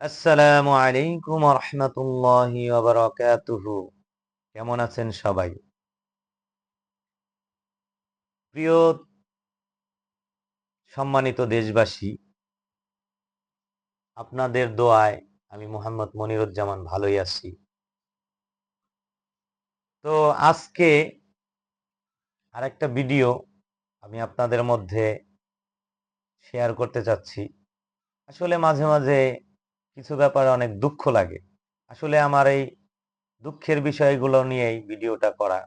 আসসালামু আলাইকুম রহমতুল্লাহি কেমন আছেন সবাই? প্রিয় সম্মানিত দেশবাসী, আপনাদের দোয়ায় আমি মোহাম্মদ মনিরুজ্জামান ভালোই আছি। তো আজকে আরেকটা ভিডিও আমি আপনাদের মধ্যে শেয়ার করতে চাচ্ছি। আসলে মাঝে মাঝে কিছু ব্যাপারে অনেক দুঃখ লাগে। আসলে আমার এই দুঃখের বিষয়গুলো নিয়েই ভিডিওটা করা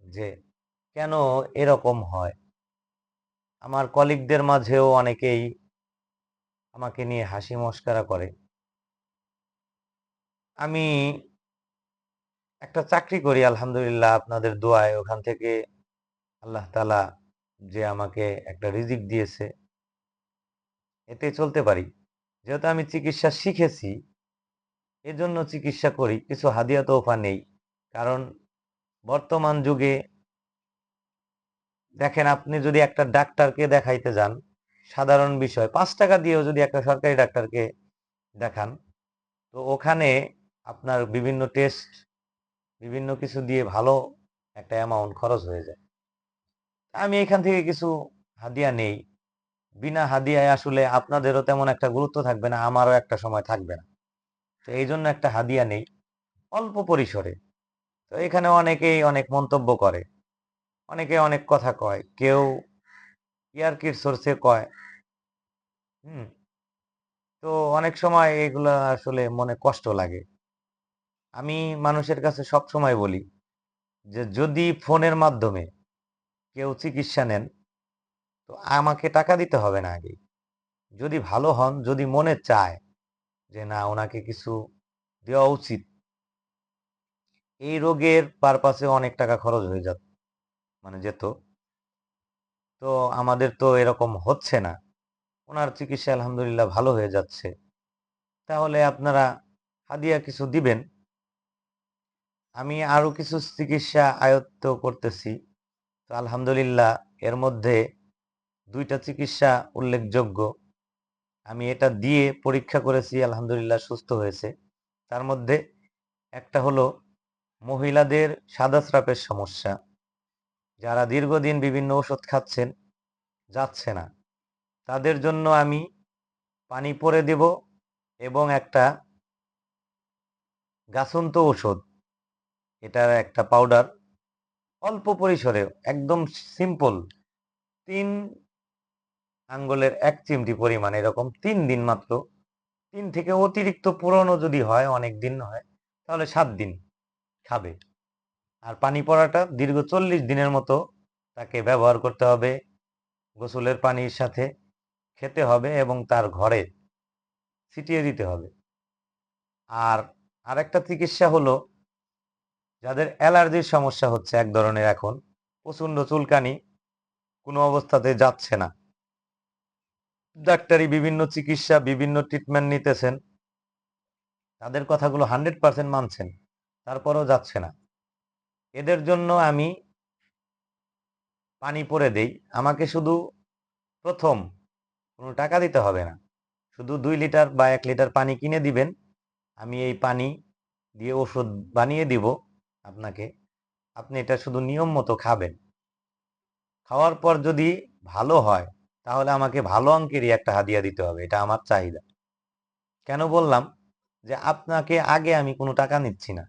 যে, কেন এরকম হয়? আমার কলিগদের মাঝেও অনেকেই আমাকে নিয়ে হাসি মস্কারা করে। আমি একটা চাকরি করি, আলহামদুলিল্লাহ, আপনাদের দোয়ায়। ওখান থেকে আল্লাহ তালা যে আমাকে একটা রিজিক দিয়েছে। এতে চলতে পারি। যেহেতু আমি চিকিৎসা শিখেছি, এজন্য চিকিৎসা করি, কিছু হাদিয়া তোফা নেই। কারণ বর্তমান যুগে দেখেন, আপনি যদি একটা ডাক্তারকে দেখাইতে যান, সাধারণ বিষয়, পাঁচ টাকা দিয়েও যদি একটা সরকারি ডাক্তারকে দেখান, তো ওখানে আপনার বিভিন্ন টেস্ট বিভিন্ন কিছু দিয়ে ভালো একটা অ্যামাউন্ট খরচ হয়ে যায়। আমি এখান থেকে কিছু হাদিয়া নেই। বিনা হাদিয়ায় আসলে আপনাদেরও তেমন একটা গুরুত্ব থাকবে না, আমারও একটা সময় থাকবে না। তো এই জন্য একটা হাদিয়া নেই, অল্প পরিসরে। তো এখানে অনেকেই অনেক মন্তব্য করে, অনেকে অনেক কথা কয়, কেউ ইয়ারকির সোর্সে কয়। হুম, তো অনেক সময় এগুলো আসলে মনে কষ্ট লাগে। আমি মানুষের কাছে সব সময় বলি যে যদি ফোনের মাধ্যমে কেউ চিকিৎসা নেন তো আমাকে টাকা দিতে হবে না আগে যদি ভালো হন, যদি মনে চায় যে না, ওনাকে কিছু দেওয়া উচিত, এই রোগের পারপাসে অনেক টাকা খরচ হয়ে যাত মানে যেত। তো আমাদের তো এরকম হচ্ছে না। ওনার চিকিৎসা আলহামদুলিল্লাহ ভালো হয়ে যাচ্ছে। তাহলে আপনারা হাদিয়া কিছু দিবেন। আমি আরও কিছু চিকিৎসা আয়ত্ত করতেছি। তো আলহামদুলিল্লাহ এর মধ্যে দুইটা চিকিৎসা উল্লেখযোগ্য। আমি এটা দিয়ে পরীক্ষা করেছি, আলহামদুলিল্লাহ সুস্থ হয়েছে। তার মধ্যে একটা হলো মহিলাদের সাদা স্রাপের সমস্যা। যারা দীর্ঘদিন বিভিন্ন ওষুধ খাচ্ছেন, যাচ্ছে না। তাদের জন্য আমি পানি পরে দেব এবং একটা গাছন্ত ওষুধ। এটার একটা পাউডার। অল্প পরিসরে, একদম সিম্পল। তিন আঙ্গুলের এক চিমটি পরিমাণ এরকম তিন দিন মাত্র। তিন থেকে অতিরিক্ত পুরনো যদি হয়, অনেক দিন হয়, তাহলে সাত দিন খাবে। আর পানি পড়াটা দীর্ঘ চল্লিশ দিনের মতো তাকে ব্যবহার করতে হবে। গোসলের পানির সাথে খেতে হবে এবং তার ঘরে ছিটিয়ে দিতে হবে। আর আরেকটা চিকিৎসা হলো, যাদের অ্যালার্জির সমস্যা হচ্ছে এক ধরনের এখন, প্রচণ্ড চুলকানি কোনো অবস্থাতে যাচ্ছে না। ডাক্তারি, বিভিন্ন চিকিৎসা, বিভিন্ন ট্রিটমেন্ট নিতেছেন, তাদের কথাগুলো হান্ড্রেড পার্সেন্ট মানছেন, তারপরেও যাচ্ছে না। এদের জন্য আমি পানি পরে দেই, আমাকে শুধু প্রথম কোনো টাকা দিতে হবে না, শুধু দুই লিটার বা এক লিটার পানি কিনে দিবেন, আমি এই পানি দিয়ে ওষুধ বানিয়ে দিব আপনাকে, আপনি এটা শুধু নিয়ম মতো খাবেন। খাওয়ার পর যদি ভালো হয় তাহলে আমাকে ভালো অঙ্কেরই একটা হাদিয়া দিতে হবে, এটা আমার চাহিদা। কেন বললাম? যে আপনাকে আগে আমি কোনো টাকা নিচ্ছি না।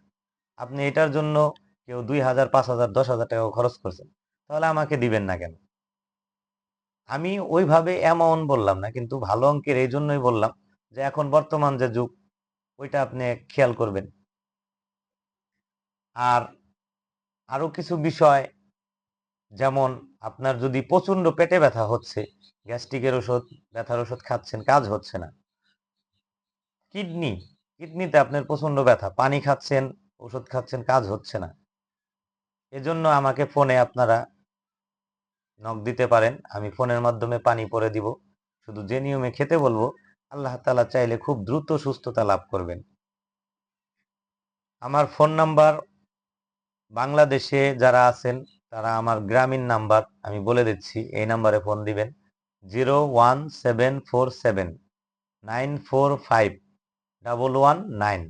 আপনি এটার জন্য কেউ দুই হাজার, পাঁচ হাজার, দশ হাজার টাকা খরচ করছেন। তাহলে আমাকে দিবেন না কেন? আমি ওইভাবে অ্যামাউন্ট বললাম না, কিন্তু ভালো অঙ্কের এই জন্যই বললাম যে এখন বর্তমান যে যুগ, ওইটা আপনি খেয়াল করবেন। আর আরও কিছু বিষয়, যেমন আপনার যদি প্রচণ্ড পেটে ব্যথা হচ্ছে গ্যাস্ট্রিকের ওষুধ, ব্যথার ওষুধ খাচ্ছেন, কাজ হচ্ছে না। কিডনি, কিডনিতে আপনার প্রচণ্ড ব্যথা, পানি খাচ্ছেন, ওষুধ খাচ্ছেন, কাজ হচ্ছে না। এজন্য আমাকে ফোনে আপনারা নক দিতে পারেন, আমি ফোনের মাধ্যমে পানি পরে দিব। শুধু যে নিয়মে খেতে বলব, আল্লাহ তালা চাইলে খুব দ্রুত সুস্থতা লাভ করবেন। আমার ফোন নাম্বার, বাংলাদেশে যারা আছেন, তারা আমার গ্রামীণ নাম্বার, আমি বলে দিচ্ছি, এই নাম্বারে ফোন দিবেন। Zero one seven four seven nine four five double one nine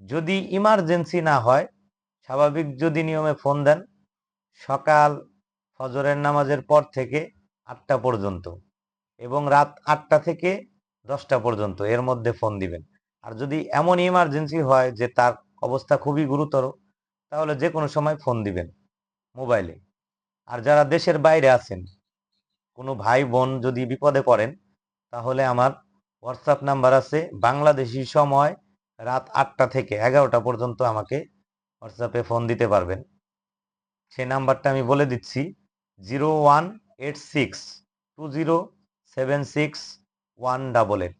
যদি ইমার্জেন্সি না হয়, স্বাভাবিক যদি নিয়মে ফোন দেন, সকাল ফজরের নামাজের পর থেকে আটটা পর্যন্ত এবং রাত আটটা থেকে দশটা পর্যন্ত এর মধ্যে ফোন দিবেন। আর যদি এমন ইমার্জেন্সি হয় যে তার অবস্থা খুবই গুরুতর, তাহলে যে কোনো সময় ফোন দিবেন মোবাইলে। আর যারা দেশের বাইরে আছেন কোনো ভাই বোন যদি বিপদে পড়েন, তাহলে আমার হোয়াটসঅ্যাপ নাম্বার আছে বাংলাদেশি সময় রাত আটটা থেকে এগারোটা পর্যন্ত আমাকে হোয়াটসঅ্যাপে ফোন দিতে পারবেন। সেই নাম্বারটা আমি বলে দিচ্ছি zero one eight six two zero seven six one double eight